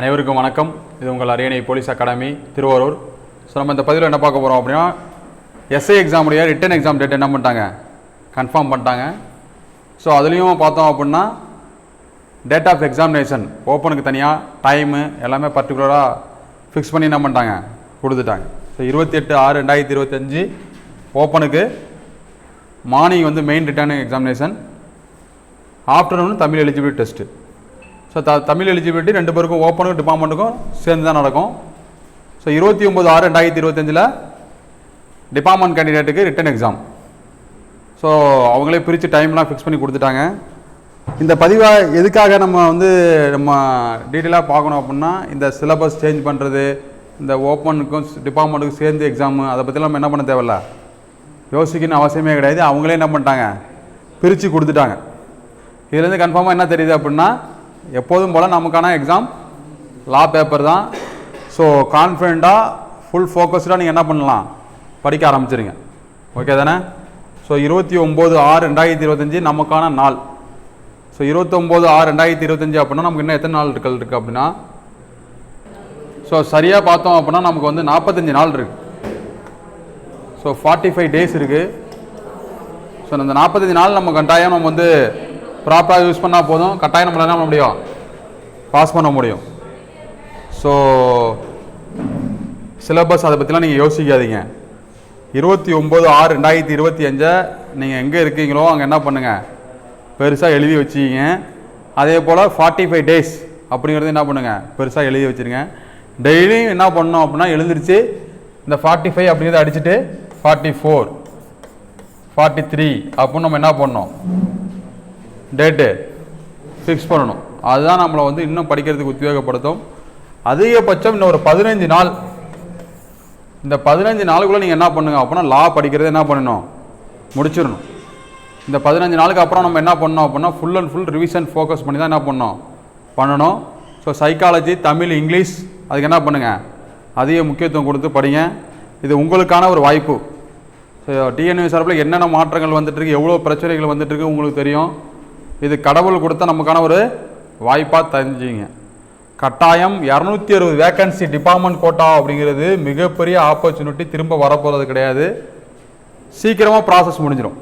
அனைவருக்கும் வணக்கம். இது உங்கள் அரியணை போலீஸ் அகாடமி திருவாரூர். ஸோ நம்ம இந்த பதிவில் என்ன பார்க்க போகிறோம் அப்படின்னா எஸ்ஐ எக்ஸாமுடைய ரிட்டன் எக்ஸாம் டேட் என்ன பண்ணிட்டாங்க? கன்ஃபார்ம் பண்ணிட்டாங்க. ஸோ அதுலேயும் பார்த்தோம் அப்படின்னா டேட் ஆஃப் எக்ஸாமினேஷன் ஓப்பனுக்கு தனியாக டைமு எல்லாமே பர்டிகுலராக ஃபிக்ஸ் பண்ணி என்ன பண்ணிட்டாங்க? கொடுத்துட்டாங்க. ஸோ இருபத்தி எட்டு ஆறு ரெண்டாயிரத்தி இருபத்தஞ்சு ஓப்பனுக்கு மார்னிங் வந்து main returning examination afternoon Tamil eligibility test so the Tamil eligibility ரெண்டு பேருக்கும் ஓப்பனுக்கும் டிபார்ட்மெண்ட்டுக்கும் சேர்ந்து தான் நடக்கும். ஸோ இருபத்தி ஒம்பது ஆறு ரெண்டாயிரத்தி இருபத்தஞ்சில் டிபார்ட்மெண்ட் கேண்டிடேட்டுக்கு ரிட்டன் எக்ஸாம் ஸோ அவங்களே பிரித்து டைம்லாம் ஃபிக்ஸ் பண்ணி கொடுத்துட்டாங்க. இந்த பதிவை எதுக்காக நம்ம வந்து நம்ம டீட்டெயிலாக பார்க்கணும் அப்படின்னா இந்த சிலபஸ் சேஞ்ச் பண்ணுறது இந்த ஓப்பனுக்கும் டிபார்ட்மெண்ட்டுக்கும் சேர்ந்து எக்ஸாமு அதை பற்றிலாம் நம்ம என்ன பண்ண தேவையில்ல? யோசிக்கணும் அவசியமே கிடையாது. அவங்களே என்ன பண்ணிட்டாங்க? பிரித்து கொடுத்துட்டாங்க. இதுலேருந்து கன்ஃபார்மாக என்ன தெரியுது அப்படின்னா எப்போதும் போல் நமக்கான எக்ஸாம் லா பேப்பர் தான். ஸோ கான்ஃபிடெண்ட்டாக ஃபுல் ஃபோக்கஸ்டாக நீங்கள் என்ன பண்ணலாம்? படிக்க ஆரம்பிச்சிருங்க. ஓகே தானே? ஸோ இருபத்தி ஒம்பது ஆறு ரெண்டாயிரத்தி இருபத்தஞ்சி நமக்கான நாள். ஸோ இருபத்தொம்போது ஆறு ரெண்டாயிரத்தி இருபத்தஞ்சி அப்படின்னா நமக்கு இன்னும் எத்தனை நாள் இருக்குது இருக்குது அப்படின்னா? ஸோ சரியாக பார்த்தோம் அப்படின்னா நமக்கு வந்து நாற்பத்தஞ்சு நாள் இருக்குது ஸோ ஃபார்ட்டி ஃபைவ் டேஸ் இருக்குது ஸோ அந்த நாற்பத்தஞ்சு நாள் நம்ம கட்டாயம் நம்ம வந்து ப்ராப்பராக யூஸ் பண்ணால் போதும். கட்டாயம் நம்மளால என்ன பண்ண முடியும்? பாஸ் பண்ண முடியும். ஸோ சிலபஸ் அதை பற்றிலாம் நீங்கள் யோசிக்காதீங்க. இருபத்தி ஒம்பது ஆறு ரெண்டாயிரத்தி இருபத்தி அஞ்சை நீங்கள் எங்கே இருக்கீங்களோ அங்கே என்ன பண்ணுங்கள் பெருசாக எழுதி வச்சுக்கிங்க. அதே போல் ஃபார்ட்டி ஃபைவ் டேஸ் அப்படிங்கிறது என்ன பண்ணுங்கள் பெருசாக எழுதி வச்சுருங்க. டெய்லியும் என்ன பண்ணணும் அப்படின்னா எழுந்திரிச்சு இந்த ஃபார்ட்டி ஃபைவ் அப்படிங்கிறத அடிச்சுட்டு ஃபார்ட்டி ஃபோர் ஃபார்ட்டி த்ரீ அப்படின்னு நம்ம என்ன பண்ணோம்? டேட்டு ஃபிக்ஸ் பண்ணணும். அதுதான் நம்மளை வந்து இன்னும் படிக்கிறதுக்கு உத்வேகப்படுத்தும். அதிகபட்சம் இன்னும் ஒரு பதினைஞ்சு நாள். இந்த பதினஞ்சு நாளுக்குள்ளே நீங்கள் என்ன பண்ணுங்க? அப்படின்னா லா படிக்கிறது என்ன பண்ணணும்? முடிச்சிடணும். இந்த பதினஞ்சு நாளுக்கு அப்புறம் நம்ம என்ன பண்ணோம் அப்படின்னா full and full revision focus பண்ணி தான் என்ன பண்ணோம் பண்ணணும். ஸோ சைக்காலஜி தமிழ் இங்கிலீஷ் அதுக்கு என்ன பண்ணுங்கள் அதிக முக்கியத்துவம் கொடுத்து படிங்க. இது உங்களுக்கான ஒரு வாய்ப்பு. ஸோ டிஎன்யூ சார்பில் என்னென்ன மாற்றங்கள் வந்துட்டுருக்கு எவ்வளோ பிரச்சனைகள் வந்துட்டுருக்கு உங்களுக்கு தெரியும். இது கடவுள் கொடுத்த நமக்கான ஒரு வாய்ப்பாக தெரிஞ்சுங்க. கட்டாயம் இரநூத்தி அறுபது வேக்கன்சி டிபார்ட்மெண்ட் கோட்டா அப்படிங்கிறது மிகப்பெரிய ஆப்பர்ச்சுனிட்டி திரும்ப வரப்போகிறது கிடையாது. சீக்கிரமாக ப்ராசஸ் முடிஞ்சிடும்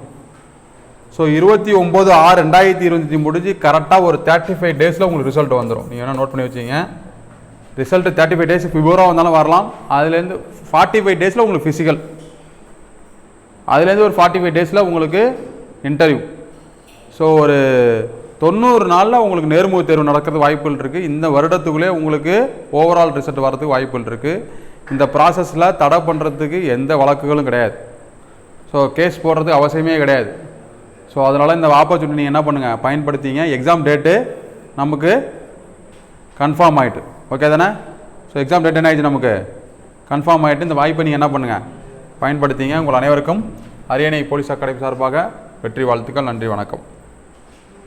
ஸோ இருபத்தி ஒம்பது ஆறு ரெண்டாயிரத்தி இருபத்தஞ்சி முடிஞ்சு கரெக்டாக ஒரு தேர்ட்டி ஃபைவ் டேஸில் உங்களுக்கு ரிசல்ட் வந்துடும் நீங்கள் வேணால் நோட் பண்ணி வச்சிங்க. ரிசல்ட் தேர்ட்டி ஃபைவ் டேஸ் விவரம் வந்தாலும் வரலாம். அதுலேருந்து ஃபார்ட்டி ஃபைவ் டேஸில் உங்களுக்கு ஃபிசிக்கல் அதுலேருந்து ஒரு ஃபார்ட்டி ஃபைவ் டேஸில் உங்களுக்கு இன்டர்வியூ ஸோ ஒரு தொண்ணூறு நாளில் உங்களுக்கு நேர்முக தேர்வு நடக்கிறது வாய்ப்புகள் இருக்குது இந்த வருடத்துக்குள்ளே உங்களுக்கு ஓவரால் ரிசல்ட் வரதுக்கு வாய்ப்புகள் இருக்குது இந்த ப்ராசஸில் தடை பண்ணுறதுக்கு எந்த வழக்குகளும் கிடையாது. ஸோ கேஸ் போடுறதுக்கு அவசியமே கிடையாது. ஸோ அதனால் இந்த ஆப்பர்ச்சுனிட்டி நீங்கள் என்ன பண்ணுங்கள் பயன்படுத்திங்க. எக்ஸாம் டேட்டு நமக்கு கன்ஃபார்ம் ஆகிட்டு ஓகே தானே? ஸோ எக்ஸாம் டேட் என்ன ஆயிடுச்சு நமக்கு? கன்ஃபார்ம் ஆகிட்டு இந்த வாய்ப்பை நீங்கள் என்ன பண்ணுங்கள் பயன்படுத்திங்க. உங்கள் அனைவருக்கும் அரியணை போலீஸ் அகாடமி சார்பாக வெற்றி வாழ்த்துக்கள். நன்றி வணக்கம்.